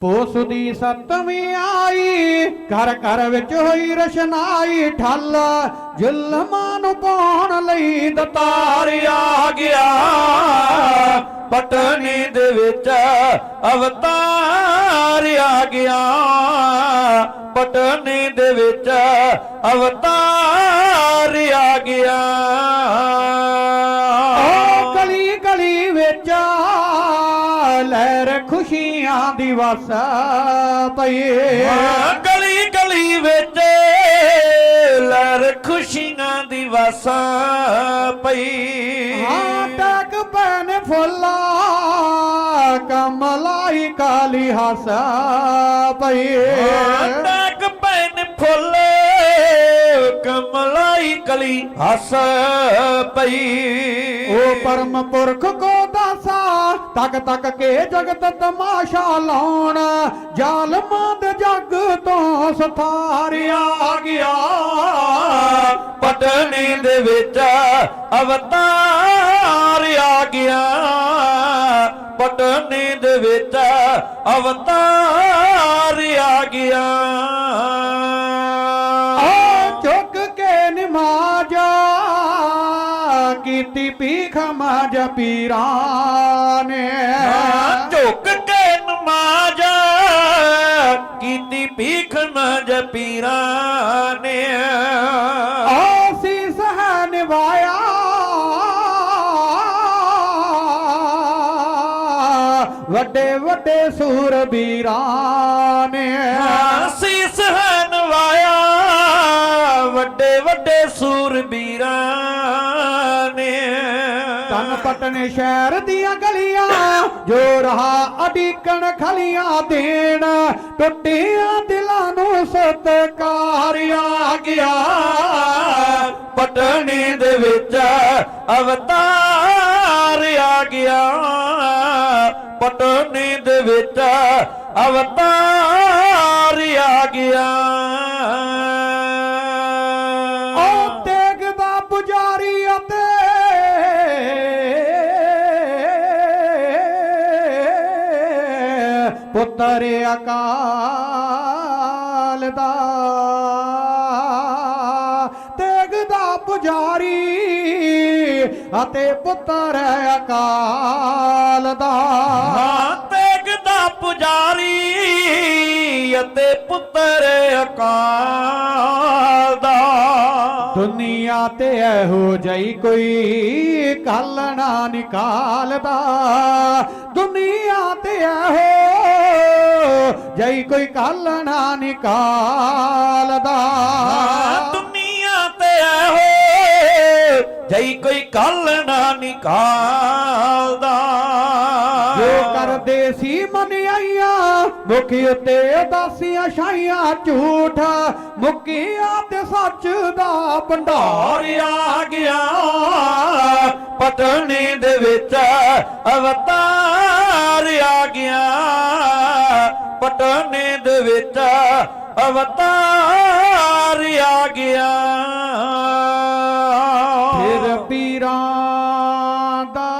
ਪੋਸ ਦੀ ਸਤਵੀਂ ਆਈ, ਘਰ ਘਰ ਵਿੱਚ ਹੋਈ ਰਸ਼ਨਾਈ, ਠੱਲ ਜ਼ੁਲਮਾਂ ਨੂੰ ਪਾਉਣ ਲਈ ਦਤਾਰ ਆ ਗਿਆ। ਪਟਨੀ ਦੇ ਵਿੱਚ ਅਵਤਾਰ ਆ ਗਿਆ। ਪਟਨੀ ਦੇ ਵਿੱਚ ਅਵਤਾਰ ਖੁਸ਼ੀਆਂ ਦੀ ਵਸ ਪਈ। ਗਲੀ ਗਲੀ ਵਿੱਚ ਲਹਿਰ ਖੁਸ਼ੀਆਂ ਦੀ ਵਸਾ ਪਈ। ਹਾਂ ਟਕ ਪੈਨ ਫੁੱਲਾ ਕਮਲਾਈ ਕਾਲੀ ਹਸ ਪਈ। ਟਕ ਪੈਨ ਫੁੱਲ ਕਮਲਾਈ ਕਲੀ ਹਸ ਪਈ। ਉਹ ਪਰਮ ਪੁਰਖ ਕੋ ਦਾਸਾ ਤੱਕ ਤੱਕ ਕੇ ਜਗਤ ਤਮਾਸ਼ਾ ਲਾਉਣ। ਜ਼ਾਲਮਾਂ ਦੇ ਜੱਗ ਤੋਂ ਸਥਾਰਿਆ ਗਿਆ। ਪਟਨੀ ਦੇ ਵਿੱਚ ਅਵਤਾਰ ਆ ਗਿਆ। ਪਟਨੀ ਦੇ ਵਿੱਚ ਅਵਤਾਰ ਆ ਗਿਆ। ਕੀਤੀ ਪੀਖ ਮਾਜ ਪੀਰਾਂ ਨੇ ਝੁਕ ਕੇ ਨਮਾਜ਼। ਕੀਤੀ ਭੀਖ ਮਜ ਪੀਰਾਂ ਨੇ ਆਸੀਸ ਹੈ ਨਿਵਾਇਆ ਵੱਡੇ ਵੱਡੇ ਸੂਰਬੀਰਾਂ ਨੇ ਸੀਸ ਹੈ ਨਵਾਇਆ ਵੱਡੇ ਵੱਡੇ ਸੂਰਬੀਰਾਂ ਪਟਨ ਸ਼ਹਿਰ ਦੀਆਂ ਗਲੀਆਂ, ਜੋ ਰਹਾ ਅਡੀਕਣ ਖਲੀਆਂ ਦੇਣ, ਟੁੱਟੀਆਂ ਦਿਲਾਂ ਨੂੰ ਸਤਕਾਰ ਆ ਗਿਆ। ਪਟਣੀ ਦੇ ਵਿੱਚ ਅਵਤਾਰ ਆ ਗਿਆ। ਪਟਣੀ ਦੇ ਵਿੱਚ ਅਵਤਾਰ ਆ ਗਿਆ। ਪੁੱਤਰ ਅਕਾਲ ਦਾ। ਤੇਗ ਦਾ ਪੁਜਾਰੀ ਅਤੇ ਪੁੱਤਰ ਅਕਾਲ ਦਾ। ਤੇਗ ਦਾ ਪੁਜਾਰੀ ਅਤੇ ਪੁੱਤਰ ਅਕਾਲ ਦਾ। ਦੁਨੀਆ ਤੇ ਇਹੋ ਜਈ ਕੋਈ ਕੱਲ ਨਾ ਨਿਕਾਲਦਾ। ਜਈ ਕੋਈ ਕੱਲ ਨਾ ਨਿਕਾਲਦਾ ਦੁਨੀਆ ਤੇ ਇਹੋ ਜਈ ਕੋਈ ਕੱਲ ਨਾ ਨਿਕਾਲਦਾ ਜੋ ਕਰਦੇ ਸੀ ਮਨਿਆਈਆਂ ਮੁਖ ਉਤੇ ਉਦਾਸੀਆਂ ਛਾਈਆਂ ਝੂਠ ਮੁਕੀਆਂ ਤੇ ਸੱਚ ਦਾ ਭੰਡਾਰ ਆ ਗਿਆ। ਪਟਣੀ ਦੇ ਵਿੱਚ ਅਵਤਾਰ ਆ ਗਿਆ। ਪਟਣੀ ਦੇ ਵਿੱਚ ਅਵਤਾਰ ਆ ਗਿਆ। ਫਿਰ ਪੀਰਾਂ ਦਾ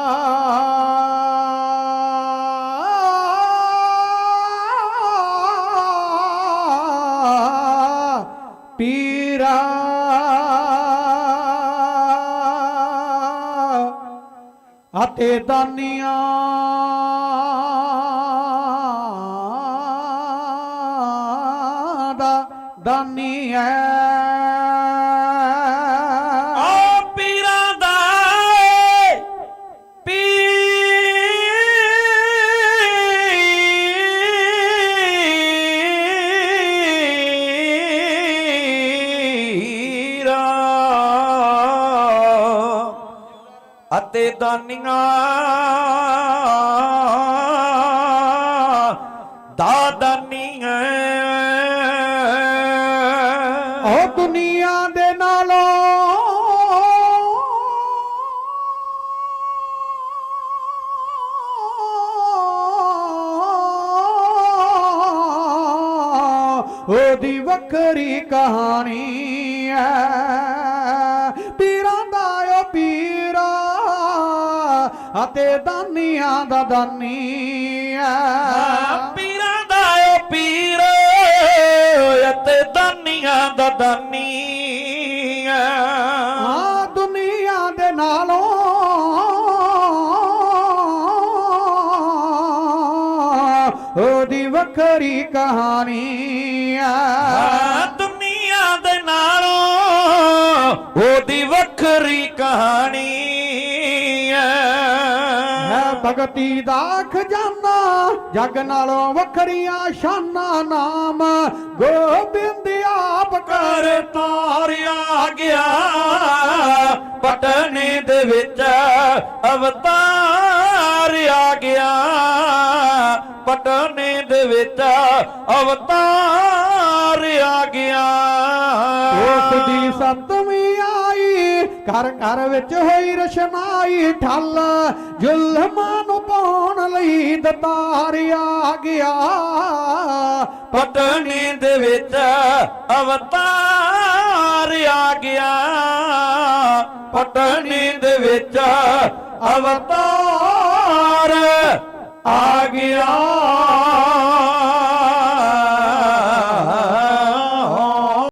ਪੀਰਾ ਅਤੇ ਦਾਨੀਆਂ ਦਾਨੀ ਹੈ ਆ ਪੀਰਾਂ ਦਾ ਪੀਰਾ ਅਤੇ ਦਾਨੀਆਂ। ਦੁਨੀਆ ਦੇ ਨਾਲੋਂ ਉਹਦੀ ਵੱਖਰੀ ਕਹਾਣੀ ਹੈ ਪੀਰਾਂ ਦਾ ਓ ਪੀਰਾ ਅਤੇ ਦਾਨੀਆਂ ਦਾ ਦਾਨੀ ਹੈ, ਪੀਰਾਂ ਦਾ ਪੀਰਾ ਦਾਨੀ ਐ ਆ ਦੁਨੀਆ। ਦੇ ਨਾਲੋਂ ਉਹਦੀ ਵੱਖਰੀ ਕਹਾਣੀ ਆ। ਦੁਨੀਆ ਦੇ ਨਾਲੋਂ ਉਹਦੀ ਵੱਖਰੀ ਕਹਾਣੀ ਹੈ ਭਗਤੀ ਦਾ ਖਜ਼ਾਨਾ ਜਗ ਨਾਲੋਂ ਵੱਖਰੀਆਂ ਸ਼ਾਨਾਂ ਨਾਮ। ਗੋਬਿੰਦ ਆਪ ਕਰ ਤਾਰਿਆ ਗਿਆ। ਪਟਨੇ ਦੇ ਵਿੱਚ ਅਵਤਾਰ ਆ ਗਿਆ। ਪਟਨੇ ਦੇ ਵਿੱਚ ਅਵਤਾਰ ਆ ਗਿਆ। ਉਸ ਦੀ ਸਤਵੀਂ ਘਰ ਘਰ ਵਿੱਚ ਹੋਈ ਰਸ਼ਨਾਈ ਠੱਲ, ਜ਼ੁਲਮਾਂ ਨੂੰ ਪਾਉਣ ਲਈ ਦਤਾਰ ਆ ਗਿਆ। ਪਟਣੀ ਦੇ ਵਿੱਚ ਅਵਤਾਰ ਆ ਗਿਆ। ਪਟਣੀ ਦੇ ਵਿੱਚ ਅਵਤਾਰ ਆ ਗਿਆ।